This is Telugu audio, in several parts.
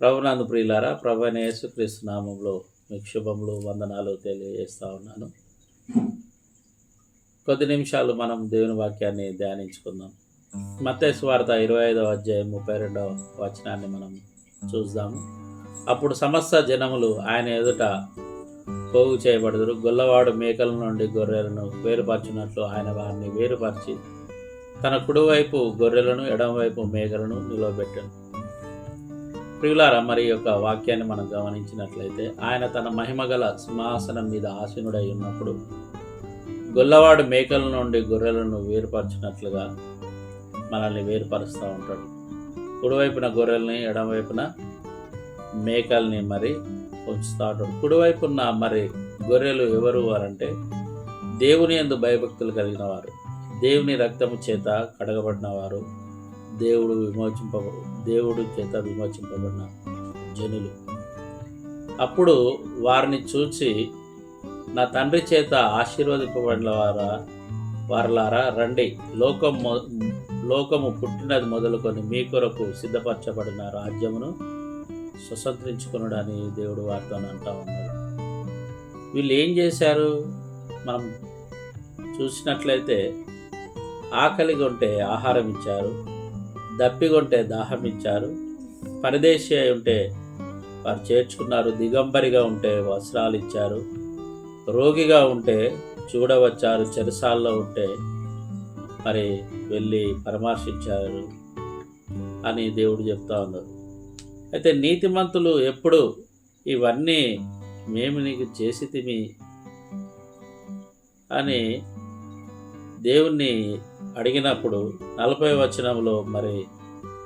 ప్రభునందు ప్రియులారా ప్రభు యేసుక్రీస్తు నామంలో మీకు శుభములు వందనాలు తెలియజేస్తా ఉన్నాను. కొద్ది నిమిషాలు మనం దేవుని వాక్యాన్ని ధ్యానించుకుందాం. మత్తేసు వార్త ఇరవై ఐదవ అధ్యాయం ముప్పై రెండవ వచనాన్ని మనం చూద్దాము. అప్పుడు సమస్త జనములు ఆయన ఎదుట పోగు చేయబడదురు. గొల్లవాడు మేకల నుండి గొర్రెలను వేరుపరచినట్లు ఆయన వారిని వేరుపరిచి తన కుడివైపు గొర్రెలను ఎడమవైపు మేకలను నిలవబెట్టాను. ప్రియులారా మరి యొక్క వాక్యాన్ని మనం గమనించినట్లయితే ఆయన తన మహిమగల సింహాసనం మీద ఆసీనుడై ఉన్నప్పుడు గొల్లవాడు మేకల నుండి గొర్రెలను వేరుపరిచినట్లుగా మనల్ని వేరుపరుస్తూ ఉంటాడు. కుడివైపున గొర్రెల్ని ఎడమవైపున మేకల్ని మరి ఉంచుతూ ఉంటాడు. కుడివైపున మరి గొర్రెలు ఎవరు వారంటే దేవుని ఎందు భయభక్తులు కలిగిన వారు దేవుని రక్తము చేత కడగబడిన వారు దేవుడు విమోచింప దేవుడు చేత విమోచింపబడిన జనులు. అప్పుడు వారిని చూచి నా తండ్రి చేత ఆశీర్వదింపబడిన వారా వారలారా రండి. లోకం మొ- లోకము పుట్టినది మొదలుకొని మీ కొరకు సిద్ధపరచబడిన రాజ్యమును స్వతంత్రించుకున్నాడని దేవుడు వారితో అంటా ఉన్నాడు. వీళ్ళు ఏం చేశారు? మనం చూసినట్లయితే ఆకలిగా ఉంటే ఆహారం ఇచ్చారు. దప్పిగుంటే దాహం ఇచ్చారు పరదేశీ అయి ఉంటే వారు చేర్చుకున్నారు. దిగంబరిగా ఉంటే వస్త్రాలు ఇచ్చారు రోగిగా ఉంటే చూడవచ్చారు. చెరసాల్లో ఉంటే మరి వెళ్ళి పరామర్శించారు అని దేవుడు చెప్తా ఉన్నారు అయితే నీతిమంతులు ఎప్పుడు ఇవన్నీ మేము నీకు చేసి తిమి అని దేవుణ్ణి అడిగినప్పుడు నలభై వచనంలో మరి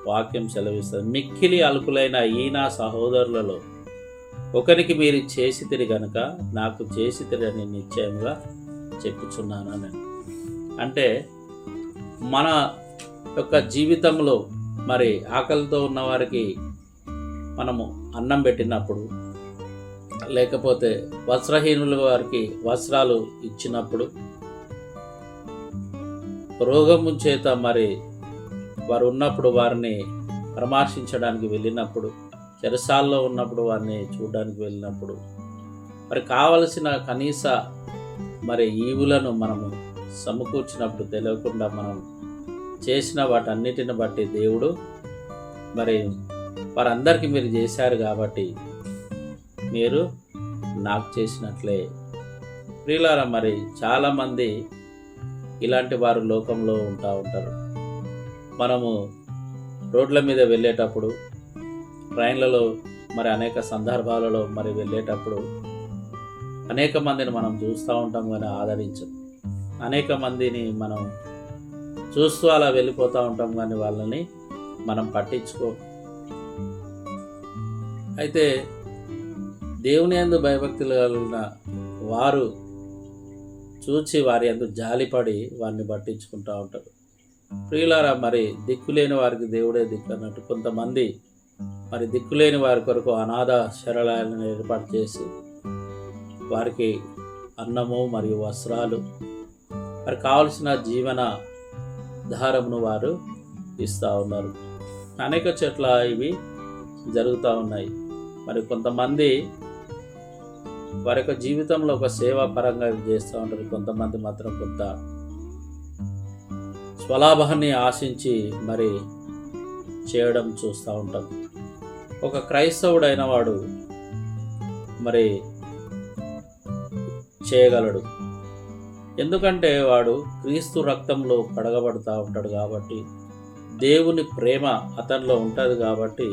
వాక్యం సెలవిస్తుంది. మిక్కిలి అలుకులైన ఈ నా సహోదరులలో ఒకరికి మీరు చేసి తిరి గనుక నాకు చేసి అని నిశ్చయంగా చెప్పుచున్నాను అని. అంటే మన యొక్క జీవితంలో మరి ఆకలితో ఉన్నవారికి మనము అన్నం పెట్టినప్పుడు లేకపోతే వస్త్రహీనుల వారికి వస్త్రాలు ఇచ్చినప్పుడు రోగము చేత మరి వారు ఉన్నప్పుడు వారిని పరామర్శించడానికి వెళ్ళినప్పుడు చెరసాల్లో ఉన్నప్పుడు వారిని చూడడానికి వెళ్ళినప్పుడు మరి కావలసిన కనీస మరి ఈవులను మనము సమకూర్చినప్పుడు తెలియకుండా మనం చేసిన వాటన్నిటిని బట్టి దేవుడు మరి వారందరికీ మీరు చేశారు కాబట్టి మీరు నాకు చేసినట్లే. ప్రియులారా మరి చాలామంది ఇలాంటి వారు లోకంలో ఉంటా ఉంటారు. మనము రోడ్ల మీద వెళ్ళేటప్పుడు ట్రైన్లలో మరి అనేక సందర్భాలలో మరి వెళ్ళేటప్పుడు అనేక మందిని మనం చూస్తూ ఉంటాం కానీ ఆదరించం. అనేక మందిని మనం చూస్తూ అలా వెళ్ళిపోతూ ఉంటాం కానీ వాళ్ళని మనం పట్టించుకో. అయితే దేవుని ఎందు భయభక్తులు కలిగిన వారు చూచి వారి అందు జాలిపడి వారిని పట్టించుకుంటూ ఉంటారు ప్రియులారా మరి దిక్కులేని వారికి దేవుడే దిక్కు అన్నట్టు కొంతమంది మరి దిక్కులేని వారి కొరకు అనాథ శరళాలను ఏర్పాటు చేసి వారికి అన్నము మరియు వస్త్రాలు మరి కావలసిన జీవన ఆధారమును వారు ఇస్తూ ఉన్నారు. అనేక చెట్ల ఇవి జరుగుతూ ఉన్నాయి. మరి కొంతమంది వారి యొక్క జీవితంలో ఒక సేవా పరంగా చేస్తూ ఉంటారు. కొంతమంది మాత్రం కొంత స్వలాభాన్ని ఆశించి మరి చేయడం చూస్తూ ఉంటాం ఒక క్రైస్తవుడైన వాడు మరి చేయగలడు. ఎందుకంటే వాడు క్రీస్తు రక్తంలో కడగబడుతూ ఉంటాడు కాబట్టి దేవుని ప్రేమ అతనిలో ఉంటుంది కాబట్టి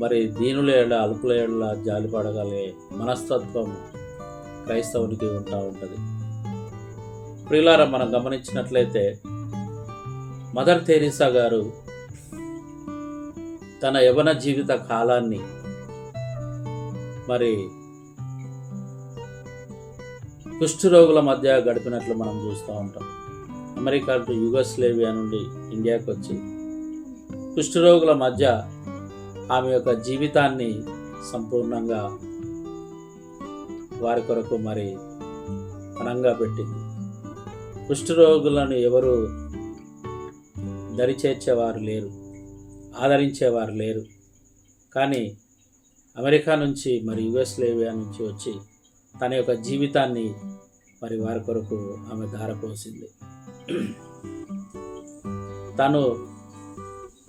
మరి దీనుల ఏళ్ళ అలుపుల ఏళ్ళ జాలిపడగలిగే మనస్తత్వం క్రైస్తవునికి ఉంటా ఉంటుంది. ప్రియులారా మనం గమనించినట్లయితే మదర్ థెరీసా గారు తన యవన జీవిత కాలాన్ని మరి కుష్ఠరోగుల మధ్య గడిపినట్లు మనం చూస్తూ ఉంటాం. అమెరికా టు యుగస్లేవియా నుండి ఇండియాకి వచ్చి కుష్ఠరోగుల మధ్య ఆమె యొక్క జీవితాన్ని సంపూర్ణంగా వారి కొరకు మరి పనంగా పెట్టింది. కుష్ఠరోగులను ఎవరు దరిచేర్చేవారు లేరు ఆదరించేవారు లేరు. కానీ అమెరికా నుంచి మరి యుఎస్లేవియా నుంచి వచ్చి తన యొక్క జీవితాన్ని మరి వారి కొరకు ఆమె ధారపోసింది. తను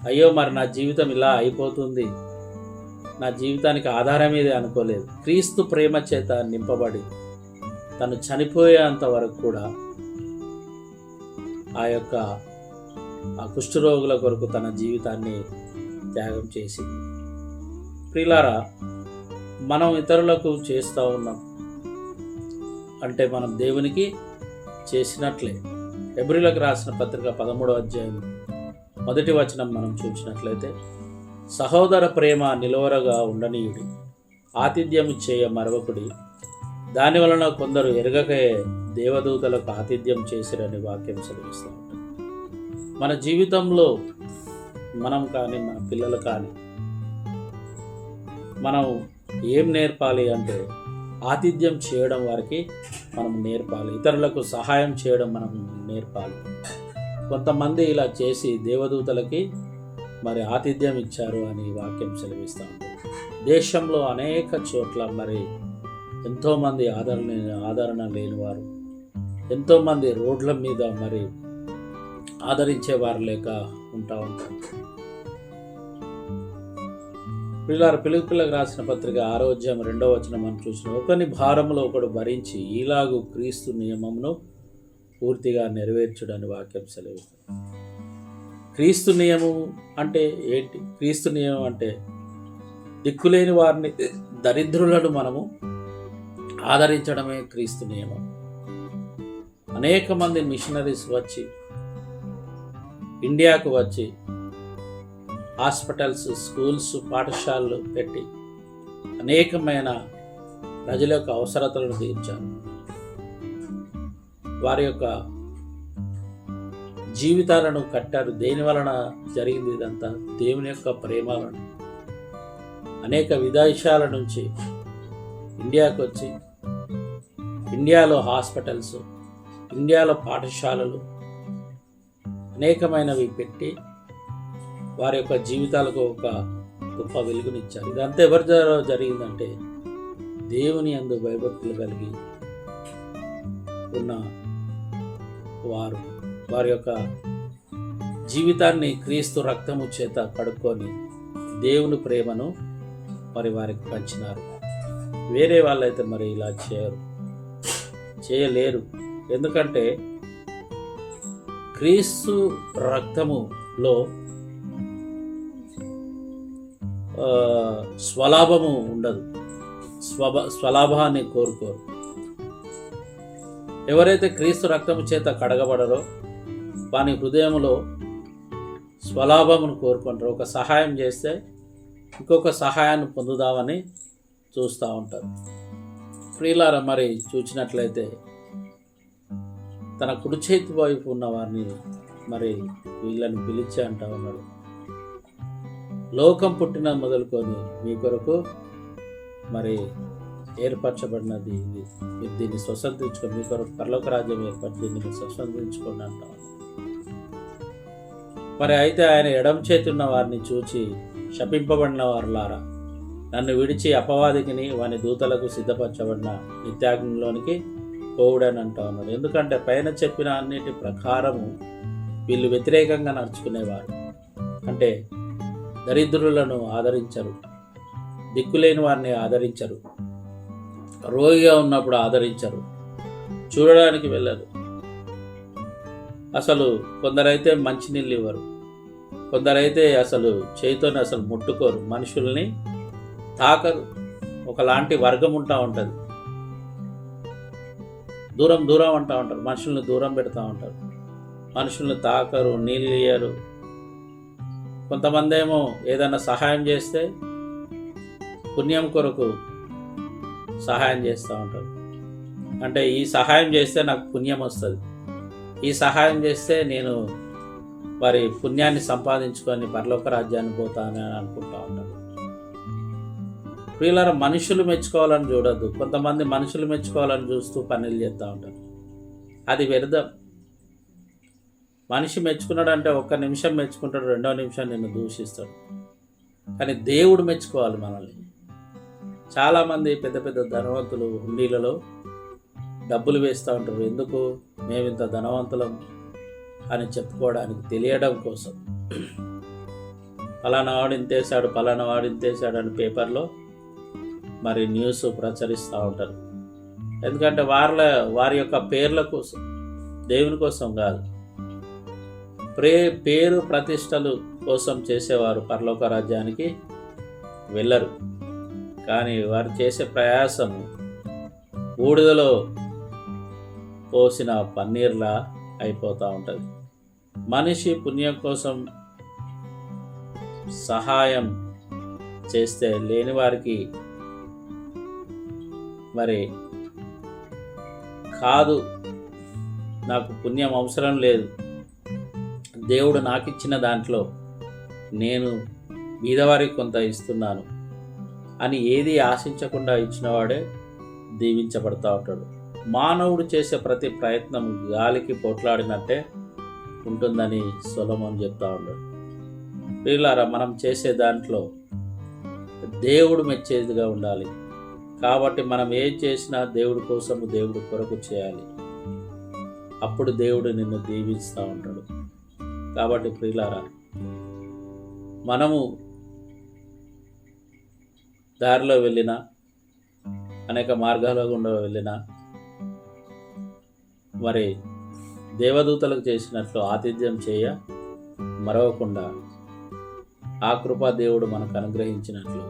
అయ్యో మరి నా జీవితం ఇలా అయిపోతుంది. నా జీవితానికి ఆధారం ఇది అనుకోలేదు. క్రీస్తు ప్రేమ చేత నింపబడి తను చనిపోయేంత వరకు కూడా ఆ యొక్క ఆ కుష్ఠరోగుల కొరకు తన జీవితాన్ని త్యాగం చేసింది ప్రిలారా మనం ఇతరులకు చేస్తూ ఉన్నాం. అంటే మనం దేవునికి చేసినట్లే. ఎబ్రిలకు రాసిన పత్రిక పదమూడవ అధ్యాయం మొదటి వచనం మనం చూసినట్లయితే సహోదర ప్రేమ నిలవరగా ఉండనీయుడి ఆతిథ్యం చేయ మరవకుడి దాని వలన కొందరు ఎరగకే దేవదూతలకు ఆతిథ్యం చేసిరని వాక్యం సెలవిస్తూ ఉంటుంది మన జీవితంలో మనం కానీ మన పిల్లలు కానీ మనం ఏం నేర్పాలి అంటే ఆతిథ్యం చేయడం వారికి మనం నేర్పాలి. ఇతరులకు సహాయం చేయడం మనం నేర్పాలి. కొంతమంది ఇలా చేసి దేవదూతలకి మరి ఆతిథ్యం ఇచ్చారు అని వాక్యం సెలవిస్తూ దేశంలో అనేక చోట్ల మరి ఎంతోమంది ఆదరణ ఆదరణ లేనివారు ఎంతోమంది రోడ్ల మీద మరి ఆదరించేవారు లేక ఉంటా ఉంటారు. పిల్లల పిలుగు రాసిన పత్రిక ఆరోగ్యం రెండవ వచనం మనం చూసిన. ఒకని భారములో ఒకడు భరించి ఈలాగు క్రీస్తు నియమమును పూర్తిగా నెరవేర్చుడని వాక్యం సెలవు క్రీస్తు నియమం అంటే ఏంటి? క్రీస్తు నియమం అంటే దిక్కులేని వారిని దరిద్రులను మనము ఆదరించడమే క్రీస్తు నియమం. అనేక మంది మిషనరీస్ వచ్చి ఇండియాకు వచ్చి హాస్పిటల్స్ స్కూల్స్ పాఠశాలలు పెట్టి అనేకమైన ప్రజల యొక్క అవసరతలను తీర్చారు. వారి యొక్క జీవితాలను కట్టారు. దేని వలన జరిగింది ఇదంతా? దేవుని యొక్క ప్రేమాలను అనేక విదేశాల నుంచి ఇండియాకు వచ్చి ఇండియాలో హాస్పిటల్స్ ఇండియాలో పాఠశాలలు అనేకమైనవి పెట్టి వారి యొక్క జీవితాలకు ఒక గొప్ప వెలుగునిచ్చారు. ఇదంతా ఎవరి ద్వారా జరిగిందంటే దేవుని అందు భయభక్తులు కలిగి ఉన్న వారు వారి యొక్క జీవితాన్ని క్రీస్తు రక్తము చేత కడుక్కొని దేవుని ప్రేమను మరి వారికి పంచినారు. వేరే వాళ్ళైతే మరి ఇలా చేయరు. చేయలేరు. ఎందుకంటే క్రీస్తు రక్తములో స్వలాభము ఉండదు. స్వభ స్వలాభాన్ని కోరుకోరు. ఎవరైతే క్రీస్తు రక్తము చేత కడగబడరో వాని హృదయంలో స్వలాభమును కోరుకుంటారు ఒక సహాయం చేస్తే ఇంకొక సహాయాన్ని పొందుదామని చూస్తూ ఉంటారు. ప్రియులార మరి చూసినట్లయితే తన కుడి చేతి వైపు ఉన్న వారిని మరి వీళ్ళని పిలిచి అంటా ఉన్నాడు. లోకం పుట్టిన మొదలుకొని మీ కొరకు మరి ఏర్పరచబడినది ఇది. మీరు దీన్ని స్వతంత్రించుకోండి మీ కొరకు పరలోక రాజ్యం ఏర్పడి దీన్ని మీరు స్వతంత్రించుకోండి మరి అయితే ఆయన ఎడం చేతి ఉన్న వారిని చూచి శపింపబడిన వారులారా నన్ను విడిచి అపవాదికిని వాని దూతలకు సిద్ధపరచబడిన నిత్యాగ్నిలోనికి పోవుడని అంటా ఉన్నాడు. ఎందుకంటే పైన చెప్పిన అన్నిటి ప్రకారము వీళ్ళు వ్యతిరేకంగా నడుచుకునేవారు. అంటే దరిద్రులను ఆదరించరు దిక్కులేని వారిని ఆదరించరు. రోగిగా ఉన్నప్పుడు ఆదరించరు. చూడడానికి వెళ్ళరు అసలు కొందరైతే మంచినీళ్ళు ఇవ్వరు కొందరైతే అసలు చేతితోనే అసలు ముట్టుకోరు. మనుషుల్ని తాకరు. ఒకలాంటి వర్గం ఉంటా ఉంటుంది. దూరం దూరం అంటూ ఉంటారు. మనుషుల్ని దూరం పెడతా ఉంటారు. మనుషుల్ని తాకరు నీళ్ళు ఇయ్యరు కొంతమంది ఏమో ఏదైనా సహాయం చేస్తే పుణ్యం కొరకు సహాయం చేస్తూ ఉంటారు. అంటే ఈ సహాయం చేస్తే నాకు పుణ్యం వస్తుంది. ఈ సహాయం చేస్తే నేను వారి పుణ్యాన్ని సంపాదించుకొని పరలోక రాజ్యాన్ని పోతానని అనుకుంటా ఉంటారు. వీళ్ళ మనుషులు మెచ్చుకోవాలని చూడద్దు. కొంతమంది మనుషులు మెచ్చుకోవాలని చూస్తూ పనులు చేస్తూ ఉంటారు. అది వ్యర్థం. మనిషి మెచ్చుకున్నాడు అంటే ఒక్క నిమిషం మెచ్చుకుంటాడు రెండో నిమిషం నిన్ను దూషిస్తాడు. కానీ దేవుడు మెచ్చుకోవాలి మనల్ని. చాలామంది పెద్ద పెద్ద ధనవంతులు హుండీలలో డబ్బులు వేస్తూ ఉంటారు. ఎందుకు? మేము ఇంత ధనవంతులం అని చెప్పుకోవడానికి తెలియడం కోసం. పలానా వాడు ఇంతేసాడు పలానా వాడు ఇంతేసాడు అని పేపర్లో మరి న్యూస్ ప్రచురిస్తూ ఉంటారు. ఎందుకంటే వారి వారి యొక్క పేర్ల కోసం దేవుని కోసం కాదు. ప్రే పేరు ప్రతిష్టలు కోసం చేసేవారు పరలోక రాజ్యానికి వెళ్ళరు. కానీ వారు చేసే ప్రయాసం బూడిదలో పోసిన పన్నీర్లా అయిపోతూ ఉంటుంది. మనిషి పుణ్యం కోసం సహాయం చేస్తే లేని వారికి మరి కాదు నాకు పుణ్యం అవసరం లేదు. దేవుడు నాకు ఇచ్చిన దాంట్లో నేను బీదవారికి కొంత ఇస్తున్నాను. అని ఏది ఆశించకుండా ఇచ్చినవాడే దీవించబడతా ఉంటాడు. మానవుడు చేసే ప్రతి ప్రయత్నం గాలికి పోట్లాడినట్టే ఉంటుందని సులభం చెప్తా ఉంటాడు వీళ్ళారా మనం చేసే దాంట్లో దేవుడు మెచ్చేదిగా ఉండాలి. కాబట్టి మనం ఏం చేసినా దేవుడి కోసము దేవుడి కొరకు చేయాలి. అప్పుడు దేవుడు నిన్ను దీవిస్తూ ఉంటాడు. కాబట్టి ప్రియులారా మనము దారిలో వెళ్ళిన అనేక మార్గాల గుండా వెళ్ళిన మరి దేవదూతలకు చేసినట్లు ఆతిథ్యం చేయ మరవకుండా ఆ కృపా దేవుడు మనకు అనుగ్రహించినట్లు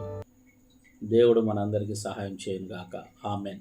దేవుడు మనందరికీ సహాయం చేయను గాక ఆమెన్.